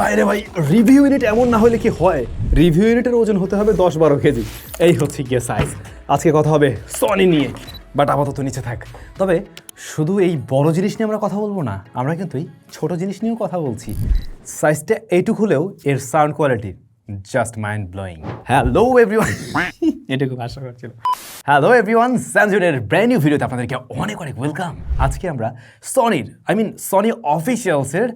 বাইরে ভাই review unit এমন না হলে কি হয়? রিভিউ ইউনিটের ওজন হতে হবে দশ বারো কেজি। এই হচ্ছে গিয়ে সাইজ আজকে কথা হবে সনি নিয়ে বাট আপাতত নিচে থাক। তবে শুধু এই বড় জিনিস নিয়ে আমরা কথা বলব না, আমরা কিন্তু এই ছোটো জিনিস নিয়েও কথা বলছি। সাইজটা এইটুক হলেও এর sound quality just mind blowing hello everyone এটুকু আশা করছিল হ্যালো এভরিওয়ান স্যানজুনের ব্র্যান্ড নিউ ভিডিওতে আপনাদেরকে অনেক অনেক ওয়েলকাম আজকে আমরা সনির আই মিন সনি অফিসিয়ালসের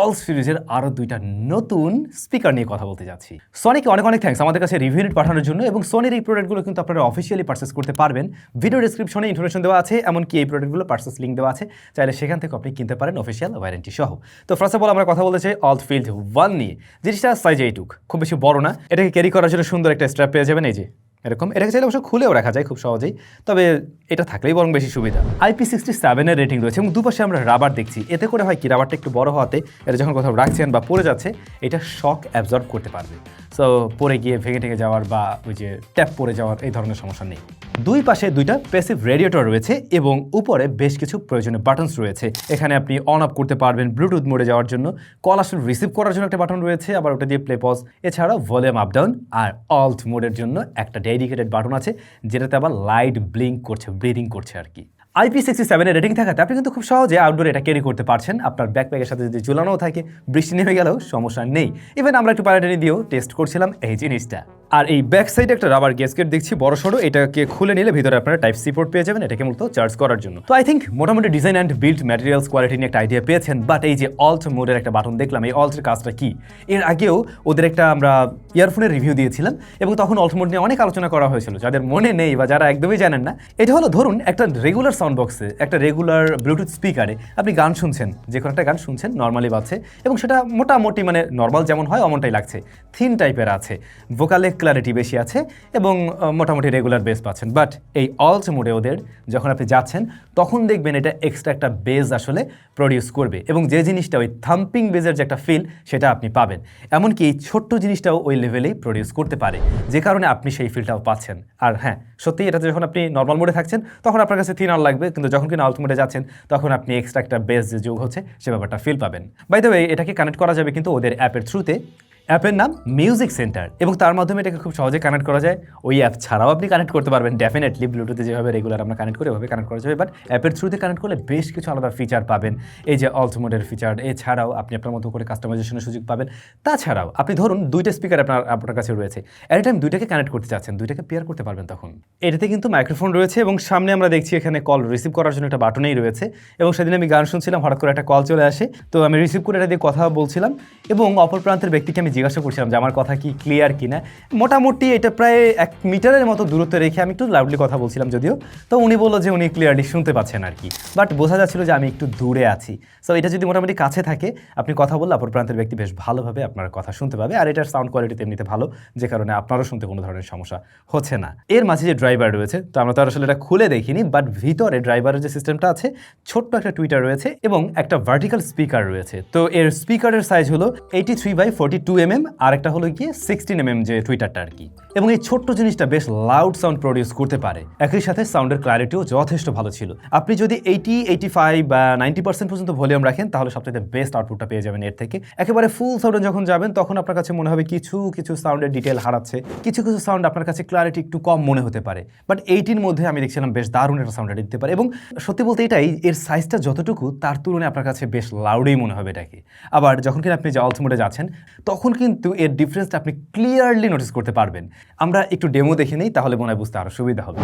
অল সিরিজের আরও দুইটা নতুন স্পিকার নিয়ে কথা বলতে যাচ্ছি। সনিকে অনেক অনেক থ্যাঙ্কস আমাদের কাছে রিভিউ পাঠানোর জন্য এবং সনির এই প্রোডাক্টগুলো কিন্তু আপনারা অফিসিয়ালি পার্চেস করতে পারবেন। ভিডিও ডিসক্রিপশনে ইনফরমেশন দেওয়া আছে, এমনকি এই প্রোডাক্টগুলো পার্চেস লিঙ্ক দেওয়া আছে। চাইলে সেখান থেকে আপনি কিনতে পারেন অফিসিয়াল ওয়ারেন্টি সহ। তো ফার্স্ট অফ অল আমরা কথা বলতে চাই অল ফিল্ড ওয়ান নিয়ে। জিনিসটা সাইজ এইটুক, খুব বেশি বড় না। এটাকে ক্যারি করার জন্য সুন্দর একটা স্ট্র্যাপ পেয়ে যাবেন, এই যে। এরকম। এটাকে চাইলে অবশ্য খুলেও রাখা যায় খুব সহজেই, তবে এটা থাকলেই বরং বেশি সুবিধা। আইপি সিক্সটি সেভেনের রেটিং রয়েছে এবং দুপাশে আমরা রাবার দেখছি। এতে করে হয় কি রাবারটা একটু বড় হওয়াতে, এটা যখন কোথাও রাখছেন বা পড়ে যাচ্ছে, এটা শক অ্যাবজর্ব করতে পারবে। সো পরে গিয়ে ভেঙে টেঙে যাওয়ার বা ওই যে ট্যাপ পড়ে যাওয়ার এই ধরনের সমস্যা নেই। দুই পাশে দুইটা প্যাসিভ রেডিয়েটর রয়েছে এবং উপরে বেশ কিছু প্রয়োজনীয় বাটনস রয়েছে। এখানে আপনি অন অফ করতে পারবেন ব্লুটুথ মোডে যাওয়ার জন্য। কল আসলে রিসিভ করার জন্য একটা বাটন রয়েছে, আবার ওটা দিয়ে প্লে পজ এছাড়াও ভলিউম আপ ডাউন আর অল্ট মোডের জন্য একটা ডেডিকেটেড বাটন আছে, যেটাতে আবার লাইট ব্লিঙ্ক করছে ব্রিদিং করছে আর কি। আইপি সিক্সটি সেভেনের রেটিং থাকাতে আপনি কিন্তু খুব সহজে আউটডোর এটা ক্যারি করতে পারছেন। আপনার ব্যাকপ্যাকের সাথে যদি ঝুলানোও থাকে, বৃষ্টি নেমে গেলেও সমস্যা নেই। ইভেন আমরা একটু পারাটানি দিয়েও টেস্ট করছিলাম এই জিনিসটা। আর এই ব্যাক সাইডে একটা রাবার গ্যাসকেট দেখছি, বড় সড়ো, এটাকে খুলে নিলে ভিতরে আপনারা টাইপ সি পোর্ট পেয়ে যাবেন, এটাকে মূলত চার্জ করার জন্য। তো আই থিঙ্ক মোটামুটি design and build materials quality নিয়ে একটা আইডিয়া পেয়েছেন বাট এই যে অল্ট মোডের একটা বাটন দেখলাম, এই অল্টের কাজটা কি? এর আগেও ওদের একটা আমরা ইয়ারফোনের রিভিউ দিয়েছিলাম, এবং তখন অল্ট মোড নিয়ে অনেক আলোচনা করা হয়েছিল, যাদের মনে নেই বা যারা একদমই জানেন না, এটা হলো ধরুন একটা রেগুলার সাউন্ড বক্সে একটা রেগুলার ব্লুটুথ স্পিকারে আপনি গান শুনছেন, যে কোনো একটা গান শুনছেন নর্মালি বাজছে, এবং সেটা মোটামুটি মানে নর্মাল যেমন হয়, অমনটাই লাগছে থিন টাইপের আছে ভোকালে ক্লারিটি বেশি আছে এবং মোটামুটি রেগুলার বেস পাচ্ছেন। বাট এই অলস মোডে ওদের যখন আপনি যাচ্ছেন, তখন দেখবেন এটা এক্সট্রা একটা বেজ আসলে প্রডিউস করবে এবং যে জিনিসটা ওই থাম্পিং বেজের যে একটা ফিল সেটা আপনি পাবেন। এমনকি এই ছোট্ট জিনিসটাও ওই লেভেলেই প্রডিউস করতে পারে। যে কারণে আপনি সেই ফিলটাও পাচ্ছেন। আর হ্যাঁ সত্যি এটাতে যখন আপনি নর্মাল মোডে থাকছেন, তখন আপনার কাছে থিন আর লাগবে। কিন্তু যখন কিনা আউট মোডে যাচ্ছেন, তখন আপনি এক্সট্রা একটা বেস যে যোগ হচ্ছে, সে ব্যাপারটা ফিল পাবেন। বাই দ্য এটাকে কানেক্ট করা যাবে কিন্তু ওদের অ্যাপের থ্রুতে অ্যাপের নাম মিউজিক সেন্টার এবং তার মাধ্যমে এটাকে খুব সহজে কানেক্ট করা যায়। ওই অ্যাপ ছাড়াও আপনি কানেক্ট করতে পারবেন। ডেফিনেটলি ব্লুটুথে যেভাবে রেগুলার আমরা কানেক্ট করি, ওভাবে কানেক্ট করা যাবে। বাট অ্যাপের থ্রুতে কানেক্ট করলে বেশ কিছু আলাদা ফিচার পাবেন। এই যে অল্ট মোডের ফিচার এছাড়াও আপনি আপনার মতো করে কাস্টমাইজেশনের সুযোগ পাবেন। তাছাড়াও আপনি ধরুন দুইটা স্পিকার আপনার আপনার কাছে রয়েছে। এট টাইম দুইটাকে কানেক্ট করতে চাচ্ছেন, দুইটাকে পেয়ার করতে পারবেন তখন। এটাতে কিন্তু মাইক্রোফোন রয়েছে এবং সামনে আমরা দেখছি এখানে কল রিসিভ করার জন্য একটা বাটনেই রয়েছে। এবং সেদিন আমি গান শুনছিলাম, হঠাৎ করে একটা কল চলে আসে। তো আমি রিসিভ করে এটা দিয়ে কথা বলছিলাম এবং অপর প্রান্তের ব্যক্তিকে আমি জিজ্ঞাসা করছিলাম যে আমার কথা কি ক্লিয়ার কিনা। মোটামুটি এটা প্রায় এক মিটারের মতো দূরত্ব রেখে আমি একটু লাউডলি কথা বলছিলাম যদিও। তো উনি বলল যে উনি ক্লিয়ারলি শুনতে পাচ্ছেন আর কি। বাট বোঝা যাচ্ছিল যে আমি একটু দূরে আছি। সো এটা যদি মোটামুটি কাছে থাকে, আপনি কথা বললে অপর প্রান্তের ব্যক্তি বেশ ভালোভাবে আপনার কথা শুনতে পাবে। আর এটার সাউন্ড কোয়ালিটি এমনিতে ভালো, যে কারণে আপনারও শুনতে কোনো ধরনের সমস্যা হচ্ছে না। এর মাঝে যে ড্রাইভার রয়েছে, তো আমরা তো আসলে এটা খুলে দেখিনি বাট ভিতরে ড্রাইভারের যে সিস্টেমটা আছে, ছোট্ট একটা টুইটার রয়েছে এবং একটা ভার্টিক্যাল স্পিকার রয়েছে। তো এর স্পিকারের সাইজ হলো eighty three by forty two M M আর একটা হলো গিয়ে সিক্সটিন এম এম যে টুইটারটা আর কি। এবং এই ছোট্ট জিনিসটা বেশ লাউড সাউন্ড প্রডিউস করতে পারে। একই সাথে সাউন্ডের ক্লারিটিও যথেষ্ট ভালো ছিল। আপনি যদি এইটি এইটি ফাইভ বা নাইনটি পার্সেন্ট পর্যন্ত ভলিউম রাখেন, তাহলে সবচেয়ে বেস্ট আউটপুটটা পেয়ে যাবেন এর থেকে। একেবারে ফুল সাউন্ডে যখন যাবেন, তখন আপনার কাছে মনে হবে কিছু কিছু সাউন্ডের ডিটেল হারাচ্ছে। কিছু কিছু সাউন্ড আপনার কাছে ক্লারিটি একটু কম মনে হতে পারে। বাট এইটির মধ্যে আমি দেখছিলাম বেশ দারুণ একটা সাউন্ড দিতে পারে। এবং সত্যি বলতে এটাই, এর সাইজটা যতটুকু, তার তুলনায় আপনার কাছে বেশ লাউডেই মনে হবে এটাকে। আবার যখন কিনা আপনি জালস মোডে যাচ্ছেন, তখন কিন্তু এর ডিফারেন্সটা আপনি ক্লিয়ারলি নোটিস করতে পারবেন। আমরা একটু ডেমো দেখে নিই, তাহলে মনে হয় বুঝতে আরও সুবিধা হবে।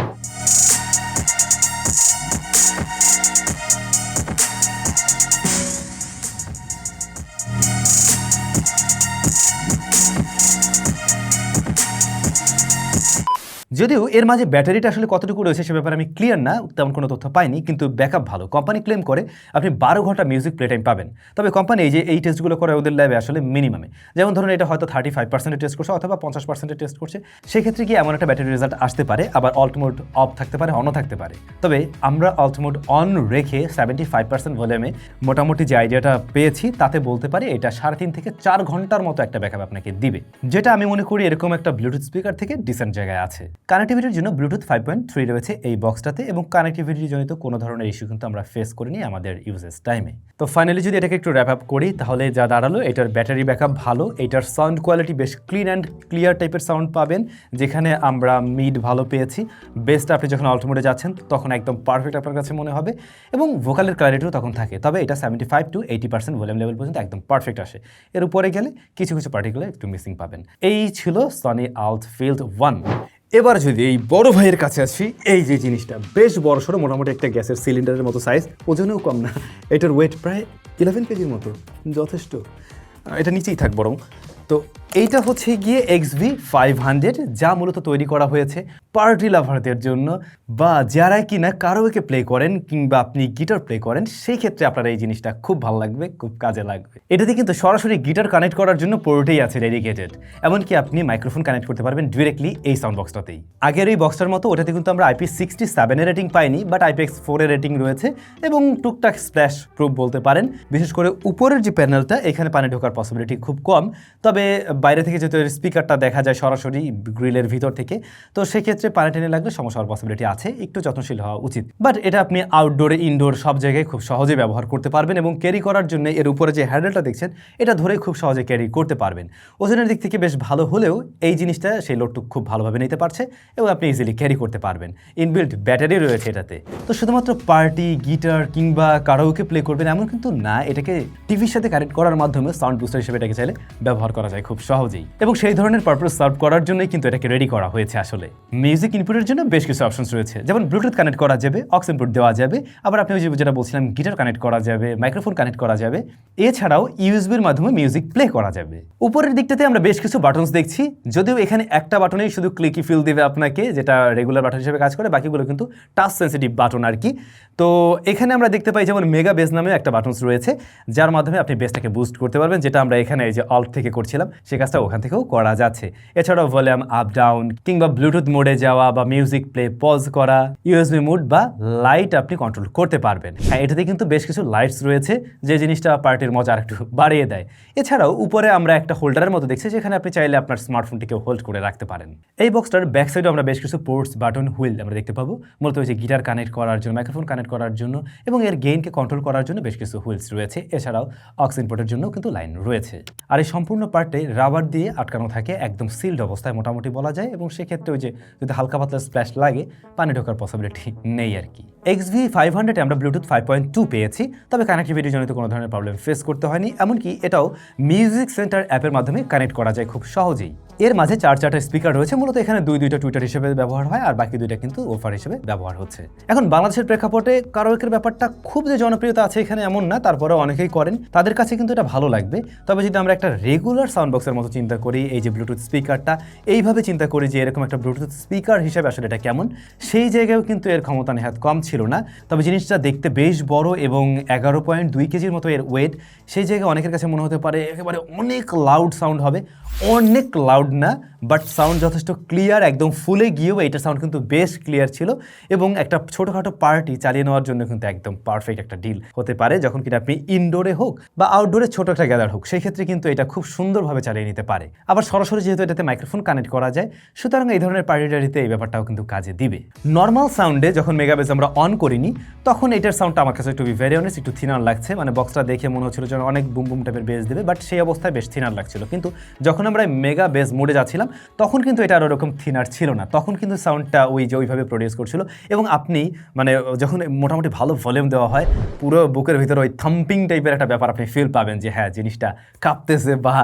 যদিও এর মাঝে ব্যাটারিটা আসলে কতটুকু রয়েছে সে ব্যাপারে আমি ক্লিয়ার না, তেমন কোনো তথ্য পাইনি, কিন্তু ব্যাকআপ ভালো। কোম্পানি ক্লেম করে আপনি বারো ঘণ্টা মিউজিক প্লে টাইম পাবেন। তবে কোম্পানি এই যে এই টেস্টগুলো করে ওদের ল্যাবে আসলে মিনিমামে যেমন ধরুন এটা হয়তো থার্টি ফাইভ পার্সেন্টের টেস্ট করছে অথবা পঞ্চাশ পার্সেন্টের টেস্ট করছে, সেক্ষেত্রে কি এমন একটা ব্যাটারি রেজাল্ট আসতে পারে, আবার অল্টমোড অফ থাকতে পারে অনও থাকতে পারে। তবে আমরা অল্ট মোড অন রেখে সেভেন্টি ফাইভ পার্সেন্ট ভলিউমে মোটামুটি যে আইডিয়াটা পেয়েছি, তাতে বলতে পারি এটা সাড়ে তিন থেকে চার ঘণ্টার মতো একটা ব্যাকআপ আপনাকে দিবে, যেটা আমি মনে করি এরকম একটা ব্লুটুথ স্পিকার থেকে ডিসেন্ট জায়গায় আছে। কানেক্টিভিটির জন্য ব্লুটুথ ফাইভ পয়েন্ট থ্রি রয়েছে এই বক্সটাতে এবং কানেক্টিভিটি জনিত কোনো ধরনের ইস্যু কিন্তু আমরা ফেস করিনি আমাদের ইউজেস টাইমে তো ফাইনালি যদি এটাকে একটু র্যাপ আপ করি, তাহলে যা দাঁড়াল, এটার ব্যাটারি ব্যাকআপ ভালো, এটার সাউন্ড কোয়ালিটি বেশ ক্লিন অ্যান্ড ক্লিয়ার টাইপের সাউন্ড পাবেন, যেখানে আমরা মিড ভালো পেয়েছি। বেস্ট আপনি যখন অল্টোমোডে যাচ্ছেন, তখন একদম পারফেক্ট আপনার কাছে মনে হবে এবং ভোকালের ক্লারিটিও তখন থাকে। তবে এটা seventy five to eighty percent volume level পর্যন্ত একদম পারফেক্ট আসে। এর উপরে গেলে কিছু কিছু পার্টিকুলার একটু মিসিং পাবেন। এই ছিল সনি আল্ট ফিল্ড ওয়ান এবার যদি এই বড় ভাইয়ের কাছে আসি, এই যে জিনিসটা, বেশ বড় সড়ো, মোটামুটি একটা গ্যাসের সিলিন্ডারের মতো সাইজ ওজনেও কম না। এটার ওয়েট প্রায় ইলেভেন কেজির মতো, যথেষ্ট। এটা নিচেই থাক বরং। তো এইটা হচ্ছে গিয়ে এক্স ভি ফাইভ হান্ড্রেড যা মূলত তৈরি করা হয়েছে পার্টি লাভারদের জন্য, বা যারা কি কিনা কারোকে প্লে করেন কিংবা আপনি গিটার প্লে করেন, সেই ক্ষেত্রে আপনার এই জিনিসটা খুব ভালো লাগবে, খুব কাজে লাগবে। এটাতে কিন্তু সরাসরি গিটার কানেক্ট করার জন্য পুরোটাই আছে ডেডিকেটেড এমনকি আপনি মাইক্রোফোন কানেক্ট করতে পারবেন ডিরেক্টলি এই সাউন্ড বক্সটাতেই আগের এই বক্সটার মতো ওটাতে কিন্তু আমরা আইপি সিক্সটি সেভেনের রেটিং পাইনি বাট আইপিএক্স ফোরের রেটিং রয়েছে এবং টুকটাক স্প্ল্যাশ প্রুফ বলতে পারেন। বিশেষ করে উপরের যে প্যানেলটা এখানে পানি ঢোকার পসিবিলিটি খুব কম। তবে বাইরে থেকে যেহেতু স্পিকারটা দেখা যায় সরাসরি গ্রিলের ভিতর থেকে, তো সেক্ষেত্রে পানি টেনে লাগলে সমস্যা হওয়ার পসিবিলিটি আছে, একটু যত্নশীল হওয়া উচিত। বাট এটা আপনি আউটডোরে ইনডোর সব জায়গায় খুব সহজে ব্যবহার করতে পারবেন এবং ক্যারি করার জন্য এর উপরে যে হ্যান্ডেলটা দেখছেন, এটা ধরে খুব সহজে ক্যারি করতে পারবেন। ওজনের দিক থেকে বেশ ভালো হলেও এই জিনিসটা সেই লোডটুক খুব ভালোভাবে নিতে পারছে এবং আপনি ইজিলি ক্যারি করতে পারবেন। ইনবিল্ট ব্যাটারি রয়েছে এটাতে। তো শুধুমাত্র পার্টি গিটার কিংবা কারাওকে প্লে করবেন এমন কিন্তু না, এটাকে টিভির সাথে কানেক্ট করার মাধ্যমে সাউন্ড বুস্টার হিসেবে এটাকে চাইলে ব্যবহার করা যায় খুব সহজেই। এবং সেই ধরনের পারপাস সার্ভ করার জন্যই কিন্তু এটাকে রেডি করা হয়েছে আসলে। মিউজিক ইনপুটের জন্য বেশ কিছু অপশনস রয়েছে। যেমন ব্লুটুথ কানেক্ট করা যাবে অক্স ইনপুট দেওয়া যাবে, আবার আপনি যেটা বলছিলাম গিটার কানেক্ট করা যাবে মাইক্রোফোন কানেক্ট করা যাবে। এছাড়াও ইউএসবির মাধ্যমে মিউজিক প্লে করা যাবে। উপরের দিকটাতে আমরা বেশ কিছু বাটনস দেখছি। যদিও এখানে একটা বাটনেই শুধু ক্লিকি ফিল দেবে আপনাকে, যেটা রেগুলার বাটন হিসেবে কাজ করে, বাকিগুলো কিন্তু টাচ সেন্সিটিভ বাটন আর কি। তো এখানে আমরা দেখতে পাই যেমন মেগা বেস নামে একটা বাটনস রয়েছে, যার মাধ্যমে আপনি বেসটাকে বুস্ট করতে পারবেন, যেটা আমরা এখানে এই যে অল্ট থেকে করছিলাম সে কাজটা ওখান থেকেও করা যাচ্ছে। এছাড়াও ভলিউম আপ, ডাউন কিংবা ব্লুটুথ মোডে যাওয়া বা মিউজিক প্লে, পজ করা, ইউএসবি মুড বা লাইট আপনি কন্ট্রোল করতে পারবেন। হ্যাঁ এটাতে কিন্তু বেশ কিছু লাইটস রয়েছে, যে জিনিসটা পার্টির মজা আরেকটু বাড়িয়ে দেয়। এছাড়াও উপরে আমরা একটা হোল্ডারের মতো দেখছি, যেখানে আপনি চাইলে আপনার স্মার্টফোনটিকে হোল্ড করে রাখতে পারেন। এই বক্সটার ব্যাক সাইডে আমরা বেশ কিছু পোর্টস, বাটন, হুইল আমরা দেখতে পাবো। মূলত ওই গিটার কানেক্ট করার জন্য, মাইক্রোফোন কানেক্ট করার জন্য এবং এর গেইনকে কন্ট্রোল করার জন্য বেশ কিছু হুইলস রয়েছে। এছাড়াও অক্স ইনপুটের জন্য কিন্তু লাইন রয়েছে। আর এই সম্পূর্ণ পার্টে রাবার দিয়ে আটকানো থাকে একদম সিল্ড অবস্থায় মোটামুটি বলা যায় এবং সেক্ষেত্রে ওই যে যদি হালকা পাতলা স্প্ল্যাশ লাগে, পানি ঢোকার পসিবিলিটি নেই আর কি। এক্স ভি ফাইভ হান্ড্রেডে আমরা ব্লুটুথ ফাইভ পয়েন্ট টু পেয়েছি, তবে কানেক্টিভিটি জনিত কোনো ধরনের প্রবলেম ফেস করতে হয়নি, এমনকি এটাও মিউজিক সেন্টার অ্যাপের মাধ্যমে কানেক্ট করা যায় খুব সহজেই। এর মাঝে চার চারটা স্পিকার রয়েছে, মূলত এখানে দুই দুইটা টুইটার হিসেবে ব্যবহার হয়, আর বাকি দুইটা কিন্তু ওফার হিসেবে ব্যবহার হচ্ছে। এখন বাংলাদেশের প্রেক্ষাপটে কারোকের ব্যাপারটা খুব যে জনপ্রিয়তা আছে এখানে এমন না তারপরে অনেকেই করেন, তাদের কাছে কিন্তু এটা ভালো লাগবে। তবে যদি আমরা একটা রেগুলার সাউন্ড বক্সের মতো চিন্তা করি, এই যে ব্লুটুথ স্পিকারটা এইভাবে চিন্তা করি যে এরকম একটা ব্লুটুথ স্পিকার হিসেবে আসলে এটা কেমন, সেই জায়গায়ও কিন্তু এর ক্ষমতা নেহাত কম ছিল। না। তবে জিনিসটা দেখতে বেশ বড় এবং এগারো পয়েন্ট দুই কেজির মতো এর ওয়েট সেই জায়গায় অনেকের কাছে মনে হতে পারে একেবারে অনেক লাউড সাউন্ড হবে। অনেক লাউড না বাট সাউন্ড যথেষ্ট ক্লিয়ার একদম ফুলে গিয়েও এইটার সাউন্ড কিন্তু বেশ ক্লিয়ার ছিল। এবং একটা ছোটোখাটো পার্টি চালিয়ে নেওয়ার জন্য কিন্তু একদম পারফেক্ট একটা ডিল হতে পারে, যখন কিনা আপনি ইনডোরে হোক বা আউটডোরে ছোট একটা গ্যাদার হোক, সেই ক্ষেত্রে কিন্তু এটা খুব সুন্দরভাবে চালিয়ে নিতে পারে। আবার সরাসরি যেহেতু এটাতে মাইক্রোফোন কানেক্ট করা যায়, সুতরাং এই ধরনের পার্টি টারিতে এই ব্যাপারটাও কিন্তু কাজে দিবে। নর্মাল সাউন্ডে যখন মেগাবেজ আমরা অন করিনি, তখন এটার সাউন্ডটা আমার কাছে একটু ভেরি অনেস্ট একটু থিনার লাগছে। মানে বক্সটা দেখে মনে হচ্ছিল যেন অনেক বুম বুম টাইপের বেস দেবে বাট সেই অবস্থায় বেশ থিনার লাগছিল। কিন্তু যখন আমরা মেগা বেস মোডে যাচ্ছিলাম, তখন কিন্তু এটা আর ওরকম থিনার ছিল না। তখন কিন্তু সাউন্ডটা ওই যে ওইভাবে প্রডিউস করছিল। এবং আপনি মানে যখন মোটামুটি ভালো ভলিউম দেওয়া হয়, পুরো বুকের ভিতরে ওই থাম্পিং টাইপের একটা ব্যাপার আপনি ফিল পাবেন যে হ্যাঁ জিনিসটা কাঁপতেছে বা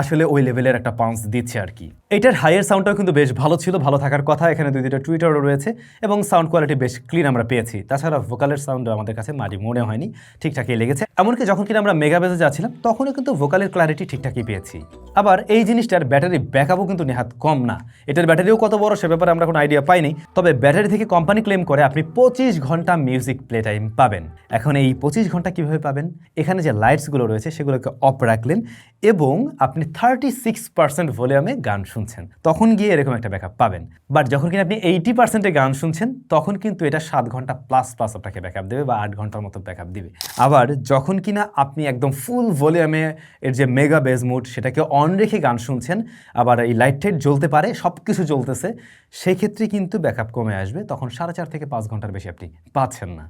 আসলে ওই লেভেলের একটা পাউন্স দিচ্ছে আর কি। এটার হাইয়ের সাউন্ডটাও কিন্তু বেশ ভালো ছিল, ভালো থাকার কথা। এখানে দুই দুটো টুইটারও রয়েছে এবং সাউন্ড কোয়ালিটি বেশ ক্লিন আমরা পেয়েছি। তাছাড়া ভোকালের সাউন্ড আমাদের কাছে মারি মনে হয়নি, ঠিকঠাকই লেগেছে। এমনকি যখন কিনা আমরা মেগাবেজে যাচ্ছিলাম, তখনও কিন্তু ভোকালের ক্লারিটি ঠিকঠাকই পেয়েছি। আবার এই জিনিসটার ব্যাটারি ব্যাকআপও কিন্তু নেহাত কম না। এটার ব্যাটারিও কত বড় সে ব্যাপারে আমরা কোনো আইডিয়া পাইনি। তবে ব্যাটারি থেকে কোম্পানি ক্লেম করে আপনি পঁচিশ ঘণ্টা মিউজিক প্লে টাইম পাবেন। এখন এই পঁচিশ ঘণ্টা কীভাবে পাবেন? এখানে যে লাইটসগুলো রয়েছে, সেগুলোকে অফ রাখলেন এবং আপনি থার্টি সিক্স পার্সেন্ট ভলিউমে গান শুনছেন, তখন গিয়ে এরকম একটা ব্যাকআপ পাবেন। বাট যখন কিনা আপনি এইটি পার্সেন্টে গান শুনছেন, তখন কিন্তু এটা সাত ঘণ্টা প্লাস প্লাস আপনাকে ব্যাকআপ দেবে বা আট ঘণ্টার মতো ব্যাকআপ দিবে। আবার যখন কিনা আপনি একদম ফুল ভলিউমে এর যে মেগা বেজ মুড সেটাকে অন রেখে গান শুনছেন, আবার এই লাইট টাইট জ্বলতে পারে সব কিছু জ্বলতেছে, সেক্ষেত্রে কিন্তু ব্যাকআপ কমে আসবে, তখন সাড়ে চার থেকে পাঁচ ঘণ্টার বেশি আপনি পাচ্ছেন না।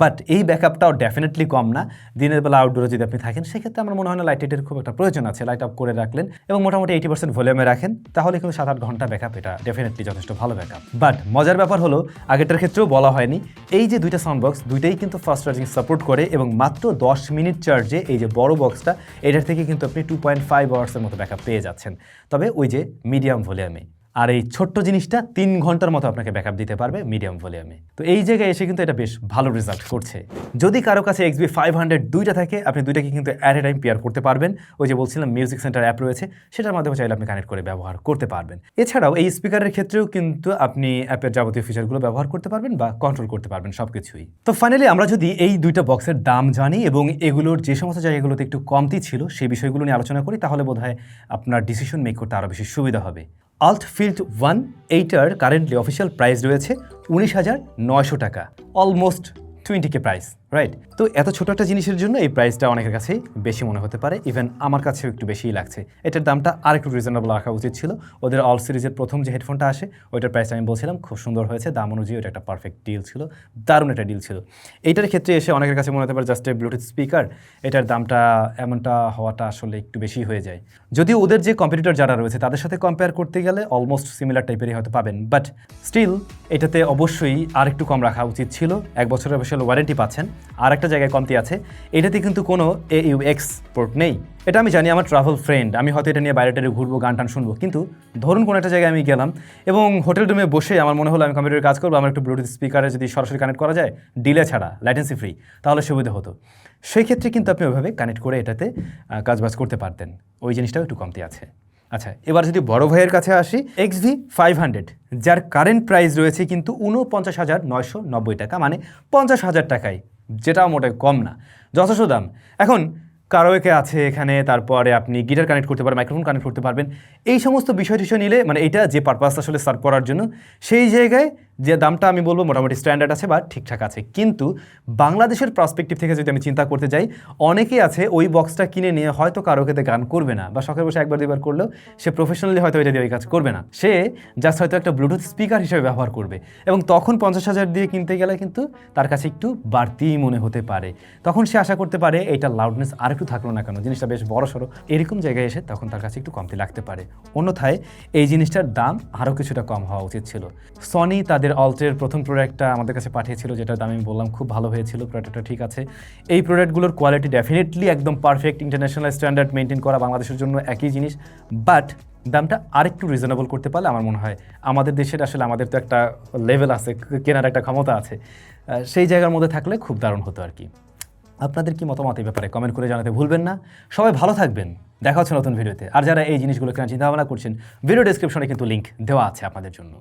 বাট এই ব্যাকআপটাও ডেফিনেটলি কম না। দিনের বেলা আউটডোরে যদি আপনি থাকেন, সেক্ষেত্রে আমার মনে হয় না লাইট লাইটের খুব একটা প্রয়োজন আছে। লাইট আপ করে রাখলেন এবং মোটামুটি এইটি পার্সেন্ট ভলিউমে রাখেন, তাহলে কিন্তু সাত আট ঘণ্টা ব্যাকআপ এটা ডেফিনেটলি যথেষ্ট ভালো ব্যাকআপ বাট মজার ব্যাপার হলো, আগেরটার ক্ষেত্রেও বলা হয়নি, এই যে দুইটা সাউন্ড বক্স দুইটাই কিন্তু ফাস্ট চার্জিং সাপোর্ট করে এবং মাত্র দশ মিনিট চার্জে এই যে বড় বক্সটা এটার থেকে কিন্তু আপনি টু পয়েন্ট ফাইভ আওয়ার্সের মতো ব্যাকআপ পেয়ে যাচ্ছেন। তবে ওই যে মিডিয়াম ভলিউমে আর এই ছোট্ট জিনিসটা তিন ঘণ্টার মতো আপনাকে ব্যাকআপ দিতে পারবে মিডিয়াম ভলিউমে তো এই জায়গায় এসে কিন্তু এটা বেশ ভালো রেজাল্ট করছে। যদি কারও কাছে এক্সবি ফাইভ হান্ড্রেড দুইটা থাকে, আপনি দুইটাকে কিন্তু অ্যাট এ টাইম পেয়ার করতে পারবেন। ওই যে বলছিলাম মিউজিক সেন্টার অ্যাপ রয়েছে, সেটার মাধ্যমে চাইলে আপনি কানেক্ট করে ব্যবহার করতে পারবেন। এছাড়াও এই স্পিকারের ক্ষেত্রেও কিন্তু আপনি অ্যাপের যাবতীয় ফিচারগুলো ব্যবহার করতে পারবেন বা কন্ট্রোল করতে পারবেন সব কিছুই তো ফাইনালি আমরা যদি এই দুইটা বক্সের দাম জানি এবং এগুলোর যে সমস্ত জায়গাগুলোতে একটু কমতি ছিল সেই বিষয়গুলো নিয়ে আলোচনা করি, তাহলে বোধহয় আপনার ডিসিশন মেক করতে আরও বেশি সুবিধা হবে। আল্ট ফিল্ড ওয়ান এইটার কারেন্টলি অফিসিয়াল প্রাইস রয়েছে উনিশ হাজার নয়শো টাকা, almost twenty K price. Right তো এত ছোট একটা জিনিসের জন্য এই প্রাইসটা অনেকের কাছেই বেশি মনে হতে পারে। ইভেন আমার কাছেও একটু বেশিই লাগছে। এটার দামটা আর একটু রিজনেবল রাখা উচিত ছিল। ওদের অল সিরিজের প্রথম যে হেডফোনটা আসে, ওইটার প্রাইসটা আমি বলছিলাম, খুব সুন্দর হয়েছে। দাম অনুযায়ী ওটা একটা পারফেক্ট ডিল ছিল। দারুণ একটা ডিল ছিল। এইটার ক্ষেত্রে এসে অনেকের কাছে মনে হতে পারে জাস্ট ব্লুটুথ স্পিকার এটার দামটা এমনটা হওয়াটা আসলে একটু বেশি হয়ে যায়। যদিও ওদের যে কম্পিটিটর যারা রয়েছে, তাদের সাথে কম্পেয়ার করতে গেলে অলমোস্ট সিমিলার টাইপেরই হয়তো পাবেন। বাট স্টিল এটাতে অবশ্যই আর একটু কম রাখা উচিত ছিল। এক বছরের অবশ্যই ওয়ারেন্টি পাচ্ছেন। আর একটা জায়গায় কমতি আছে। এটাতে কিন্তু কোনো এ ইউ এক্স পোর্ট নেই। এটা আমি জানি, আমার ট্রাভেল ফ্রেন্ড আমি হয়তো এটা নিয়ে বাইরে টাইরে ঘুরবো, গান টান শুনব। কিন্তু ধরুন কোনো একটা জায়গায় আমি গেলাম এবং হোটেল রুমে বসে আমার মনে হলো আমি কম্পিউটারে কাজ করব, আমার একটু ব্লুটুথ স্পিকারে যদি সরাসরি কানেক্ট করা যায় ডিলে ছাড়া ল্যাটেন্সি ফ্রি তাহলে সুবিধা হতো। সেই ক্ষেত্রে কিন্তু আপনি ওইভাবে কানেক্ট করে এটাতে কাজবাজ করতে পারতেন। ওই জিনিসটাও একটু কমতি আছে। আচ্ছা এবার যদি বড় ভাইয়ের কাছে আসি এক্স ভি ফাইভ হান্ড্রেড যার কারেন্ট প্রাইস রয়েছে কিন্তু উনপঞ্চাশ হাজার নয়শো নব্বই টাকা মানে পঞ্চাশ হাজার টাকায়। যেটাও মোটে কম না। যথেষ্ট দাম। এখন কারোয়েকে আছে এখানে, তারপরে আপনি গিটার কানেক্ট করতে পারবেন মাইক্রোফোন কানেক্ট করতে পারবেন। এই সমস্ত বিষয় টিষয় নিলে মানে এটা যে পারপাস আসলে সার্ভ করার জন্য, সেই জায়গায় যে দামটা আমি বলব মোটামুটি স্ট্যান্ডার্ড আছে বা ঠিকঠাক আছে। কিন্তু বাংলাদেশের পার্সপেক্টিভ থেকে যদি আমি চিন্তা করতে যাই অনেকেই আছে ওই বক্সটা কিনে নিয়ে হয়তো কারোকেতে গান করবে না বা শখের বসে একবার দুবার করলেও সে প্রফেশনালি হয়তো এটা দিয়ে ওই কাজ করবে না। সে জাস্ট হয়তো একটা ব্লুটুথ স্পিকার হিসেবে ব্যবহার করবে এবং তখন পঞ্চাশ হাজার দিয়ে কিনতে গেলে কিন্তু তার কাছে একটু বাড়তিই মনে হতে পারে। তখন সে আশা করতে পারে এটা লাউডনেস আর একটু থাকল না কেন, জিনিসটা বেশ বড় সড়ো। এরকম জায়গায় এসে তখন তার কাছে একটু কমতি লাগতে পারে। অন্যথায় এই জিনিসটার দাম আরও কিছুটা কম হওয়া উচিত ছিল। সনি তাদের অল্টের প্রথম প্রোডাক্টটা আমাদের কাছে পাঠিয়েছিল দাম আমি বললাম খুব ভালো হয়েছিল প্রোডাক্টটা ঠিক আছে। এই প্রোডাক্টগুলোর কোয়ালিটি ডেফিনেটলি একদম পারফেক্ট ইন্টারন্যাশনাল স্ট্যান্ডার্ড মেনটেন করা বাংলাদেশের জন্য একই জিনিস বাট দামটা আরেকটু রিজনেবল করতে পারলে আমার মনে হয় আমাদের দেশের আসলে আমাদের তো একটা লেভেল আছে, কেনার একটা ক্ষমতা আছে সেই জায়গার মধ্যে থাকলে খুব দারুণ হতো আর কি। আপনাদের কি মতামত এই ব্যাপারে কমেন্ট করে জানাতে ভুলবেন না। সবাই ভালো থাকবেন, দেখা হচ্ছে নতুন ভিডিওতে আর যারা এই জিনিসগুলো কেনার চিন্তা ভাবনা করছেন ভিডিও ডেসক্রিপশনে কিন্তু লিঙ্ক দেওয়া আছে আপনাদের জন্য।